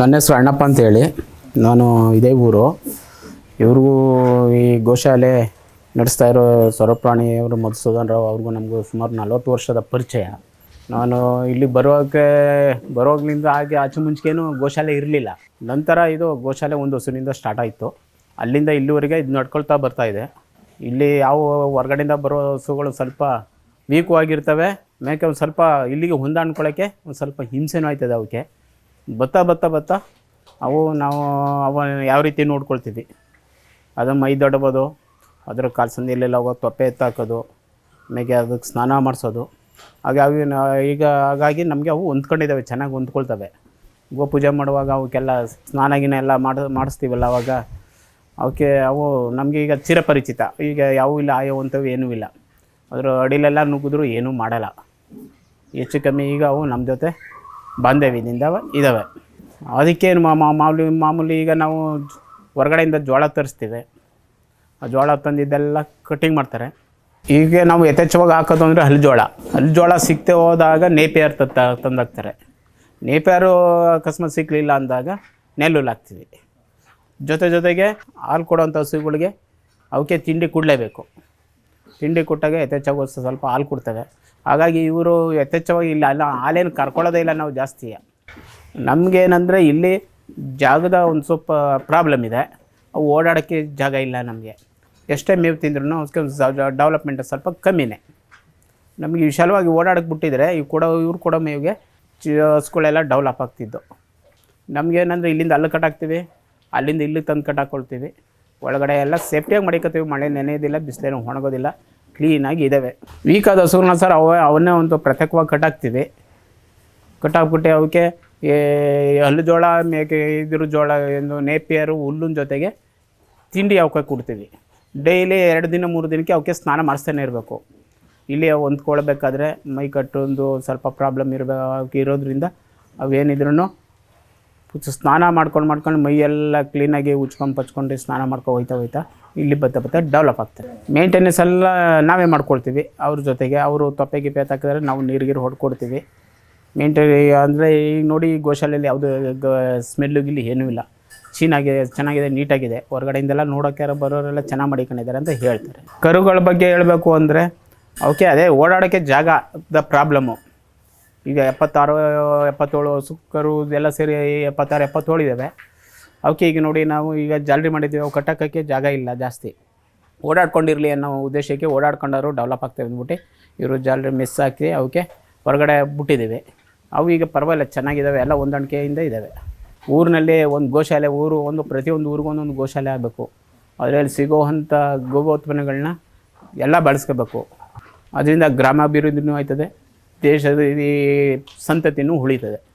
ನನ್ನ ಹೆಸರು ಅಣ್ಣಪ್ಪ ಅಂತೇಳಿ. ನಾನು ಇದೇ ಊರು. ಇವ್ರಿಗೂ ಈ ಗೋಶಾಲೆ ನಡೆಸ್ತಾ ಇರೋ ಸ್ವರಪ್ರಾಣಿ ಅವರು ಮಧುಸೂದನ್ ರಾವ್ ಅವ್ರಿಗೂ ನಮಗೂ ಸುಮಾರು ನಲ್ವತ್ತು ವರ್ಷದ ಪರಿಚಯ. ನಾನು ಇಲ್ಲಿ ಬರೋಕ್ಕೆ ಬರೋಗ್ಲಿಂದ ಹಾಗೆ ಆಚೆ ಮುಂಚೆಗೇನು ಗೋಶಾಲೆ ಇರಲಿಲ್ಲ. ನಂತರ ಇದು ಗೋಶಾಲೆ ಒಂದು ವರ್ಷದಿಂದ ಸ್ಟಾರ್ಟ್ ಆಯಿತು. ಅಲ್ಲಿಂದ ಇಲ್ಲಿವರೆಗೆ ಇದು ನಡ್ಕೊಳ್ತಾ ಬರ್ತಾ ಇದೆ. ಇಲ್ಲಿ ಯಾವ ಹೊರ್ಗಡೆಯಿಂದ ಬರೋ ಹಸುಗಳು ಸ್ವಲ್ಪ ವೀಕು ಆಗಿರ್ತವೆ. ಮೇಕೆ ಒಂದು ಸ್ವಲ್ಪ ಇಲ್ಲಿಗೆ ಹೊಂದಾಣ್ಕೊಳ್ಳೋಕ್ಕೆ ಒಂದು ಸ್ವಲ್ಪ ಹಿಂಸೆನೂ ಆಯ್ತದೆ ಅವಕ್ಕೆ. ಬತ್ತಾ ಬತ್ತಾ ಬತ್ತಾ ಅವು ನಾವು ಅವ ಯಾವ ರೀತಿ ನೋಡ್ಕೊಳ್ತೀವಿ. ಅದು ಮೈ ದೊಡ್ಬೋದು, ಅದ್ರ ಕಾಲ್ಸಂದಿಲೆಲ್ಲ ಹೋಗೋ ತೊಪ್ಪೆ ಎತ್ತಾಕೋದು ಆಮೇಲೆ ಅದಕ್ಕೆ ಸ್ನಾನ ಮಾಡಿಸೋದು. ಹಾಗೆ ಅವು ಈಗ ಹಾಗಾಗಿ ನಮಗೆ ಅವು ಹೊಂದ್ಕೊಂಡಿದ್ದಾವೆ, ಚೆನ್ನಾಗಿ ಹೊಂದ್ಕೊಳ್ತವೆ. ಗೋಪೂಜೆ ಮಾಡುವಾಗ ಅವಕ್ಕೆಲ್ಲ ಸ್ನಾನ ಗಿನ ಎಲ್ಲ ಮಾಡಿ ಮಾಡಿಸ್ತೀವಲ್ಲ ಅವಾಗ, ಅವಕ್ಕೆ ಅವು ನಮಗೆ ಈಗ ಚಿರಪರಿಚಿತ. ಈಗ ಯಾವೂ ಇಲ್ಲ ಆಯೋ ಅಂಥವು ಏನೂ ಇಲ್ಲ. ಅದರ ಅಡಿಲೆಲ್ಲ ನುಗ್ಗಿದ್ರು ಏನೂ ಮಾಡಲ್ಲ. ಹೆಚ್ಚು ಕಮ್ಮಿ ಈಗ ಅವು ನಮ್ಮ ಜೊತೆ ಬಾಂಧವ್ಯದಿಂದ ಇದ್ದಾವೆ ಅದಕ್ಕೇನು ಮಾಮೂಲಿ ಮಾಮೂಲಿ ಈಗ ನಾವು ಹೊರಗಡೆಯಿಂದ ಜೋಳ ತರಿಸ್ತೀವಿ. ಆ ಜೋಳ ತಂದಿದ್ದೆಲ್ಲ ಕಟ್ಟಿಂಗ್ ಮಾಡ್ತಾರೆ. ಈಗ ನಾವು ಯಥೇಚ್ಛವಾಗಿ ಹಾಕೋದು ಅಂದರೆ ಹಲ್ಲು ಜೋಳ ಹಲ್ಲು ಜೋಳ ಸಿಗ್ತೇ ಹೋದಾಗ ನೇಪಿಯಾರು ತತ್ತ ತಂದಾಕ್ತಾರೆ. ನೇಪಿಯಾರು ಅಕಸ್ಮಾತ್ ಸಿಕ್ಕಲಿಲ್ಲ ಅಂದಾಗ ನೆಲ್ಲು ಹಾಕ್ತೀವಿ. ಜೊತೆ ಜೊತೆಗೆ ಹಾಲು ಕೊಡೋಂಥ ಹಸುಗಳಿಗೆ ಅವಕ್ಕೆ ತಿಂಡಿ ಕೊಡಲೇಬೇಕು. ತಿಂಡಿ ಕೊಟ್ಟಾಗ ಯಥೇಚ್ಛವಾಗಿ ಸ್ವಲ್ಪ ಹಾಲು ಕೊಡ್ತವೆ. ಹಾಗಾಗಿ ಇವರು ಯಥೇಚ್ಛವಾಗಿ ಇಲ್ಲ ಅಲ್ಲ, ಹಾಲೇನು ಕರ್ಕೊಳ್ಳೋದೇ ಇಲ್ಲ, ನಾವು ಜಾಸ್ತಿ. ನಮಗೇನಂದರೆ ಇಲ್ಲಿ ಜಾಗದ ಒಂದು ಸ್ವಲ್ಪ ಪ್ರಾಬ್ಲಮ್ ಇದೆ. ಓಡಾಡೋಕ್ಕೆ ಜಾಗ ಇಲ್ಲ ನಮಗೆ. ಎಷ್ಟೇ ಮೇವು ತಿಂದ್ರೂ ಅದಕ್ಕೆ ಡೆವಲಪ್ಮೆಂಟ್ ಸ್ವಲ್ಪ ಕಮ್ಮಿನೇ. ನಮಗೆ ವಿಶಾಲವಾಗಿ ಓಡಾಡಕ್ಕೆ ಬಿಟ್ಟಿದ್ರೆ ಇವು ಕೊಡೋ, ಇವ್ರು ಕೊಡೋ ಮೇವಿಗೆ ಚಿ ಹಸುಗಳೆಲ್ಲ ಡೆವಲಪ್ ಆಗ್ತಿದ್ದು. ನಮಗೇನಂದ್ರೆ ಇಲ್ಲಿಂದ ಅಲ್ಲಿ ಕಟ್ಟಾಕ್ತೀವಿ ಅಲ್ಲಿಂದ ಇಲ್ಲಿಗೆ ತಂದು ಕಟ್ಟಾಕೊಳ್ತೀವಿ ಒಳಗಡೆ ಎಲ್ಲ ಸೇಫ್ಟಿಯಾಗಿ ಮಡಿಕೋತೀವಿ ಮಳೆ ನೆನೆಯೋದಿಲ್ಲ ಬಿಸಿಲೇನು ಒಣಗೋದಿಲ್ಲ. ಕ್ಲೀನಾಗಿ ಇದ್ದಾವೆ ವೀಕ್ ಆದ ಹಸುಗಳನ್ನ ಸರ್ ಅವ, ಅವನ್ನೇ ಒಂದು ಪ್ರತ್ಯೇಕವಾಗಿ ಕಟ್ಟಾಕ್ತೀವಿ. ಕಟ್ಟಾಕ್ಬಿಟ್ಟು ಅವಕ್ಕೆ ಹಲ್ಲು ಜೋಳ, ಮೇಕೆ, ಇದ್ರ ಜೋಳ ಎಂದು ನೇಪಿಯರು, ಹುಲ್ಲಿನ ಜೊತೆಗೆ ತಿಂಡಿ ಅವಕ್ಕೆ ಕೊಡ್ತೀವಿ. ಡೈಲಿ ಎರಡು ದಿನ, ಮೂರು ದಿನಕ್ಕೆ ಅವಕ್ಕೆ ಸ್ನಾನ ಮಾಡಿಸ್ತಾನೆ ಇರಬೇಕು. ಇಲ್ಲಿ ಹೊಂದ್ಕೊಳ್ಬೇಕಾದ್ರೆ ಮೈ ಕಟ್ಟೊಂದು ಸ್ವಲ್ಪ ಪ್ರಾಬ್ಲಮ್ ಇರಬೇಕು ಇರೋದ್ರಿಂದ ಅವೇನಿದ್ರೂ ಸ್ನಾನ ಮಾಡ್ಕೊಂಡು ಮಾಡ್ಕೊಂಡು ಮೈಯೆಲ್ಲ ಕ್ಲೀನಾಗಿ ಉಚ್ಕೊಂಡು ಪಚ್ಕೊಂಡು ಸ್ನಾನ ಮಾಡ್ಕೊ ಹೋಯ್ತಾ ಹೋಯ್ತಾ ಇಲ್ಲಿ ಬತ್ತ ಬತ್ತ ಡೆವಲಪ್ ಆಗ್ತದೆ. ಮೇಂಟೆನೆನ್ಸ್ ಎಲ್ಲ ನಾವೇ ಮಾಡ್ಕೊಳ್ತೀವಿ. ಅವ್ರ ಜೊತೆಗೆ ಅವರು ತೊಪ್ಪೆ ಗಿಪ್ಪೆ ಹಾಕಿದ್ರೆ ನಾವು ನೀರು ಗೀರು ಹೊಡ್ಕೊಡ್ತೀವಿ. ಮೇಂಟೈನ್ ಅಂದರೆ ಈಗ ನೋಡಿ ಗೋಶಾಲೆಯಲ್ಲಿ ಗ ಸ್ಮೆಲ್ಲು ಗಿಲ್ಲಿ ಏನೂ ಇಲ್ಲ. ಚೀನಾಗಿದೆ ಚೆನ್ನಾಗಿದೆ, ನೀಟಾಗಿದೆ. ಹೊರಗಡೆಯಿಂದೆಲ್ಲ ನೋಡೋಕೆ ಬರೋರೆಲ್ಲ ಚೆನ್ನಾಗಿ ಮಾಡಿಕೊಂಡಿದ್ದಾರೆ ಅಂತ ಹೇಳ್ತಾರೆ. ಕರುಗಳ ಬಗ್ಗೆ ಹೇಳಬೇಕು ಅಂದರೆ ಅವಕ್ಕೆ ಅದೇ ಓಡಾಡೋಕ್ಕೆ ಜಾಗ ದ ಪ್ರಾಬ್ಲಮ್ಮು ಈಗ ಎಪ್ಪತ್ತಾರು, ಎಪ್ಪತ್ತೇಳು ಸುಕ್ಕರು ಎಲ್ಲ ಸೇರಿ ಎಪ್ಪತ್ತಾರು, ಎಪ್ಪತ್ತೇಳು ಇದ್ದಾವೆ ಅವಕ್ಕೆ ಈಗ ನೋಡಿ ನಾವು ಈಗ ಜಾಲರಿ ಮಾಡಿದ್ದೀವಿ, ಅವು ಕಟ್ಟೋಕ್ಕೆ ಜಾಗ ಇಲ್ಲ ಜಾಸ್ತಿ. ಓಡಾಡ್ಕೊಂಡಿರಲಿ ಅನ್ನೋ ಉದ್ದೇಶಕ್ಕೆ ಓಡಾಡ್ಕೊಂಡವರು ಡೆವಲಪ್ ಆಗ್ತವೆ ಅಂದ್ಬಿಟ್ಟು ಇವರು ಜಾಲರಿ ಮಿಸ್ ಹಾಕಿ ಅವಕ್ಕೆ ಹೊರಗಡೆ ಬಿಟ್ಟಿದ್ದೀವಿ. ಅವು ಈಗ ಪರವಾಗಿಲ್ಲ ಚೆನ್ನಾಗಿದ್ದಾವೆ ಎಲ್ಲ ಹೊಂದಾಣಿಕೆಯಿಂದ ಇದ್ದಾವೆ ಊರಿನಲ್ಲಿ ಒಂದು ಗೋಶಾಲೆ, ಊರು ಒಂದು ಪ್ರತಿಯೊಂದು ಊರಿಗೂ ಒಂದೊಂದು ಗೋಶಾಲೆ ಆಗಬೇಕು. ಅದರಲ್ಲಿ ಸಿಗೋವಂಥ ಗೋಗೋತ್ಪನ್ನಗಳನ್ನ ಎಲ್ಲ ಬಳಸ್ಕೋಬೇಕು. ಅದರಿಂದ ಗ್ರಾಮಾಭಿವೃದ್ಧಿನೂ ಆಯ್ತದೆ. ದೇಶದ ಈ ಸಂತತಿನೂ ಉಳಿತದೆ.